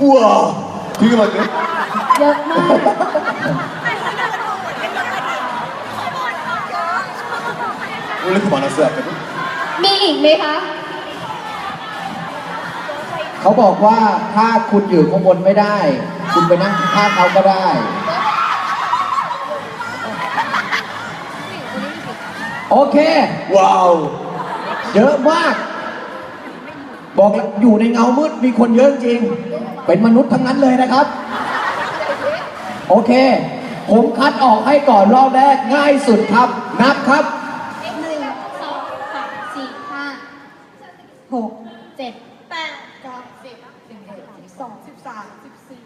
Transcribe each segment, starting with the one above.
우와 되게 많네 เยอะมาก 원래 이렇게 많았어요 아까도? มีอีกไหมคะ เขาบอกว่าถ้าคุณอยู่ข้างบนไม่ได้ คุณไปนั่งข้างเขาก็ได้ โอเค 와우 เยอะมาก บอกแล้วอยู่ในเงามืดมีคนเยอะจริง เป็นมนุษย์ทั้งนั้นเลยนะครับ โอเค ผมคัดออกให้ก่อนรอบแรกง่ายสุดครับ นับครับ หนึ่งสองสามสี่ห้าหกเจ็ดแปดเก้าสิบสิบเอ็ดสิบสองสิบสามสิบสี่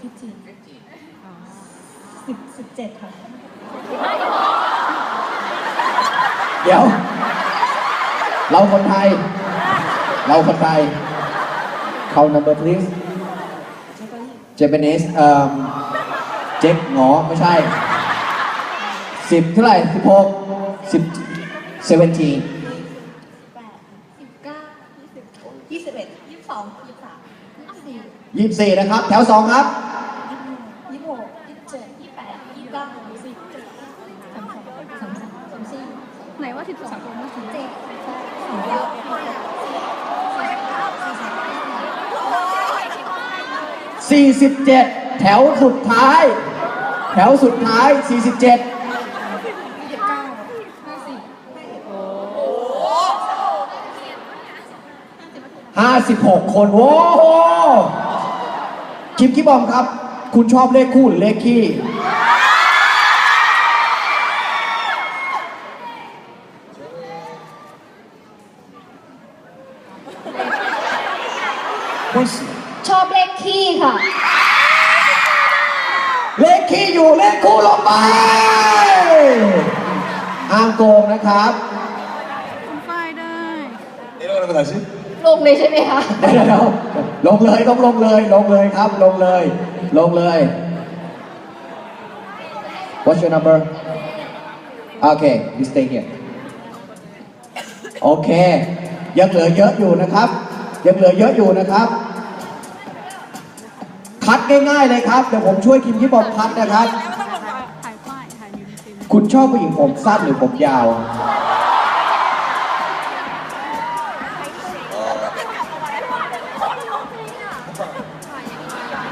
ที่จีน สิบสิบเจ็ดค่ะ เดี๋ยว เราคนไทย เราคนไทย เขา number please Japanese เอ่อเจ็กหงอไม่ใช่สิบเท่าไหร่สิบหกสิบ seventeen แปดสิบเก้ายี่สิบยี่สิบเอ็ดยี่สิบสองยี่สิบสามยี่สิบสี่ยี่สิบสี่นะครับ แถวสองครับยี่สิบหกยี่สิบเจ็ดยี่สิบแปดยี่สิบเก้าสามสิบสามสองสามสามสามสี่ ไหนว่า12คนเมื่อกี้เจ็ดสองเก้าสี่47 แถวสุดท้าย แถวสุดท้าย 47ยี่สิบเก้าห้าสี่56 คนโว้โหคิมคิบอมครับ คุณชอบเลขคู่หรือเลขคี่ 홀스 ชอบเลขขี้ค่ะ เลขคี่อยู่เลขคู่ลงไปห้ามโกงนะครับ คุณฝ้ายได้ 내려가는 거 다시? ลงเลยใช่ไหมคะ เดี๋ยวเดี๋ยวลงเลยต้องลงเลย ลงเลยครับ ลงเลย ลงเลย What's your number Okay you stay here โอเค ยังเหลือเยอะอยู่นะครับ ยังเหลือเยอะอยู่นะครับ คัดง่ายๆเลยครับ เดี๋ยวผมช่วยคิมที่บอลคัดนะครับ ถ่ายป้าย ถ่ายมิวนิติ คุณชอบผู้หญิงผมสั้นหรือผมยาว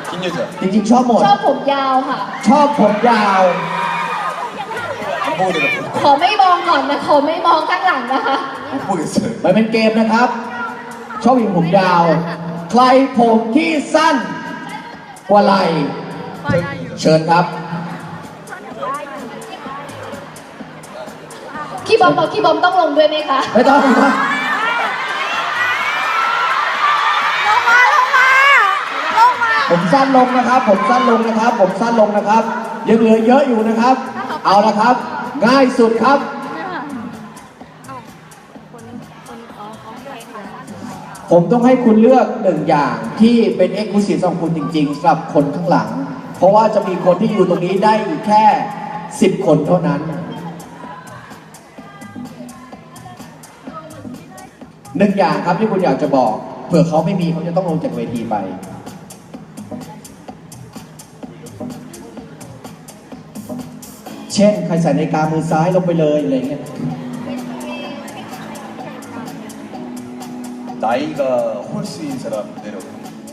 긴 여자 จริงๆ ชอบหมด ชอบผมยาวค่ะ ชอบผมยาว 안 보고 내가 ขอไม่มองก่อนนะ ขอไม่มองข้างหลังนะคะ 못 보겠어요 มันเป็นเกมนะครับ ชอบผู้หญิงผมยาว ใครผมที่สั้นก ว่าไหลฝ้ายได้อยู่เชิญครับขี้บอมบอกขี้บอมต้องลงด้วยไหมคะ ไม่ต้องไม่ต้องลงมาลงมาลงมาผมสั้นลงนะครับ ผมสั้นลงนะครับ ผมสั้นลงนะครับ ยังเหลือเยอะอยู่นะครับ เอาละครับ ง่ายสุดครับ ผมต้องให้คุณเลือกหนึ่งอย่างที่เป็นเอกลุศิสของคุณจริงๆสำหรับคนข้างหลัง เพราะว่าจะมีคนที่อยู่ตรงนี้ได้อีกแค่ 10 คนเท่านั้นหนึ่งอย่างครับที่คุณอยากจะบอก เผื่อเขาไม่มีเขาจะต้องลงจากเวทีไป เช่น ใครใส่ในาฬิกามือซ้ายลงไปเลยอะไรเงี้ย 나이가 홀스인 사람 내려오고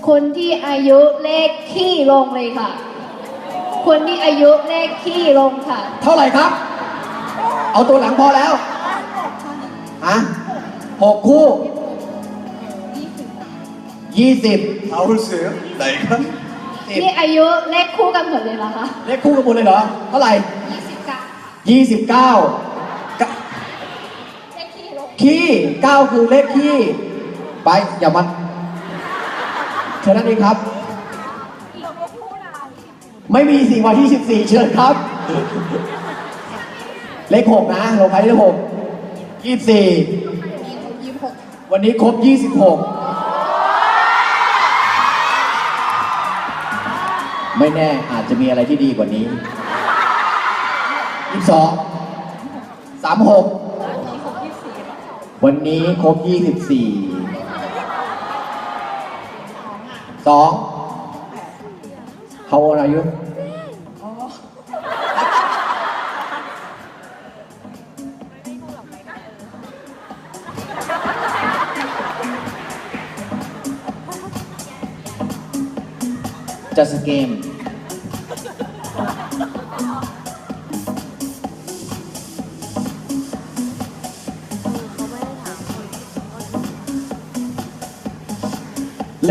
คนที่อายุเลขขี้ลงเลยค่ะ คนที่อายุเลขขี้ลงค่ะ เท่าไหร่ครับ เอาตัวหลังพอแล้วอะหกคู่ยี่สิบ 다 홀스예요? 나이가? นี่อายุเลขคู่กันหมดเลยเหรอคะ เลขคู่กันหมดเลยเหรอ เท่าไหร่ ยี่สิบเก้า ยี่สิบเก้า เลขขี้ลง ขี้เก้าคือเลขขี้ ไปอย่ามันเชิญนั่นเองครับ ไม่มีสี่วันที่สิบสี่เชิญครับ เลขหกนะลงท้ายเลขหกยี่สิบสี่วันนี้ครบ 26 ไม่แน่อาจจะมีอะไรที่ดีกว่านี้ 22 36 วันนี้ครบ 24 สอง How old are you จะสเกม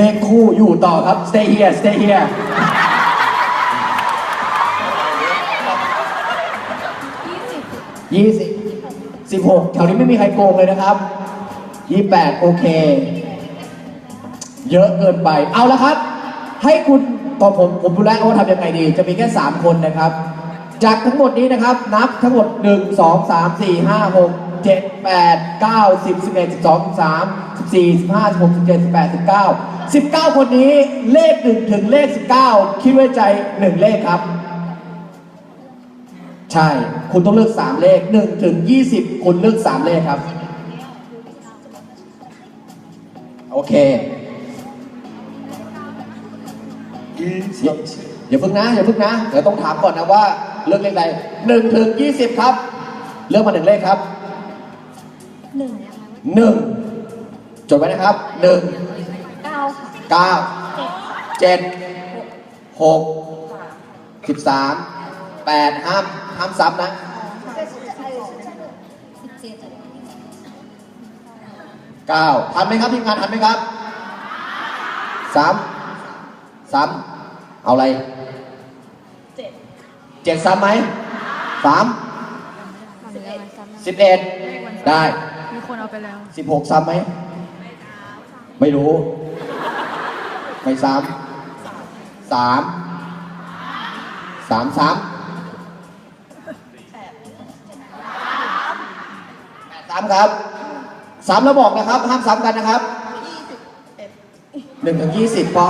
เลขคู่อยู่ต่อครับ stay here stay here ยี่สิบ20 16แถวนี้ไม่มีใครโกงเลยนะครับ28โอเค เยอะเกินไป เอาละครับ ให้คุณตอนผมผมดูแลวว่าทำยังไงดี จะมีแค่3คนนะครับ จากทั้งหมดนี้นะครับ นับทั้งหมดหนึ่งงสสสอามี่ห้าหกเจ็ดแปดเก้าสิบสิบเอ็ดสิบสองสาม 1 2 3 4 5 6 7 8 9 10 11 12 13 14 15 16 17 18 19 19คนนี้เลข1ถึงเลข19คิดไว้ใจ1เลขครับ ใช่ คุณต้องเลือก3เลข1ถึง20คุณเลือก3เลขครับ โอเค 1, อย่า 2, 7. อย่าเพิ่งนะอย่าเพิ่งนะเดี๋ยวต้องถามก่อนนะว่าเลือกเลขใด1ถึง20ครับ เลือกมาหนึ่งเลขครับหนึ่ง1 จดไว้นะครับ1เก้าค่ะ9เจ็ด7 6 13 8ห้ามห้ามซ้ำนะสิบเจ็ด9ทันไหมครับทีมงานทันไหมครับสามสามเอาอะไรเจ็ดเจ็ดซ้ำไหมสามมันมีอะไรซ้ำนะสิบเอ็ดได้ มีคนเอาไปแล้วสิบหกซ้ำไหม ไม่รู้ ไม่ซ้ำสามสามซ้ำแปดซ้ำครับซ้ำแล้วบอกนะครับ ห้ามซ้ำกันนะครับยี่สิบเอ็ดหนึ่งถึงยี่สิบพ่อ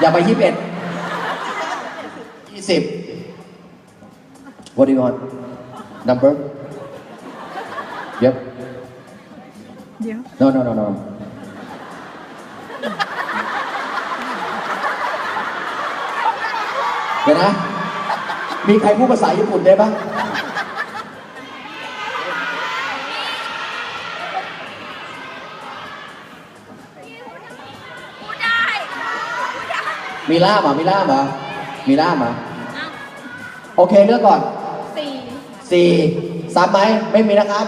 อย่าไปยี่สิบเอ็ดยี่สิบ What do you want number Yep เดี๋ยว no no no no เดี๋ยวนะ มีใครพูดภาษาญี่ปุ่นได้บ้างมีล่ามเหรอมีล่ามเหรอมีล่ามเหรอโอเคเลือกก่อนสี่สี่ซ้ำไหมไม่มีนะครับ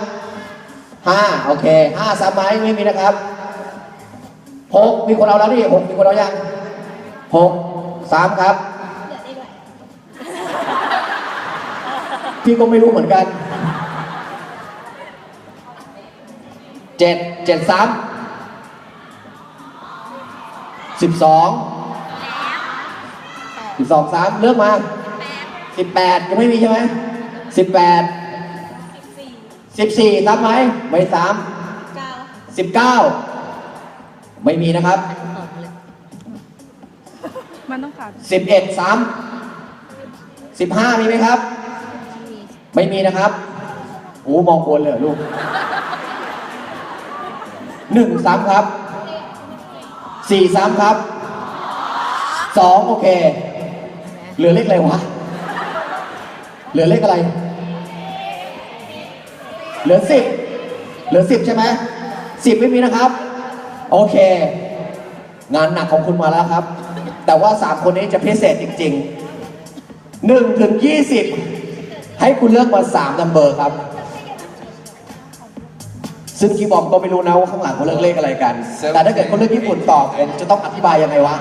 ห้าโอเคห้าซ้ำไหมไม่มีนะครับหกมีคนเอาแล้วนี่หกมีคนเอายังหกสามครับ เหลือได้ด้วย พี่ก็ไม่รู้เหมือนกันเจ็ดเจ็ดซ้ำสิบสองสิบสองซ้ำเลือกมาสิบแปดยังไม่มีใช่ไหมสิบแปดสี่สิบสี่ซ้ำไหมไม่ซ้เก้าำสิบเก้าไม่มีนะครับมันต้องขาดสิบเอ็ดซ้ำสิบห้ามีไหมครับ ไม่มีนะครับโอ้มองคนเลยลูกหนึ่งซ้ำครับสี่ซ้ำครับสองโอเค เหลือเลขอะไรวะ เหลือเลขอะไร เหลือสิบเหลือสิบใช่ไหมสิบไม่มีนะครับ โอเค งานหนักของคุณมาแล้วครับ แต่ว่าสามคนนี้จะพิเศษจริงๆหนึ่งถึงยี่สิบ ให้คุณเลือกมาสามนัมเบอร์ครับ ซึ่งคีย์บอร์ดก็ไม่รู้นะว่าข้างหลังเขาเลือกเลขอะไรกัน แต่ถ้าเกิดเขาเลือกญี่ปุ่นตอบผมจะต้องอธิบายยังไงวะ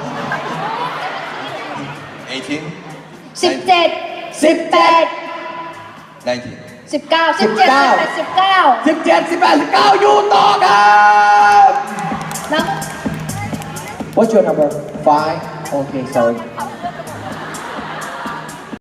18, สิบเจ็ดสิบเจ็ด 19. สิบเก้าสิบเจ็ด19สิบเก้าสิบเจ็ดสิบแปดสิบเก้าอยู่ต่อครับ แล้ว What's your number five Okay sorry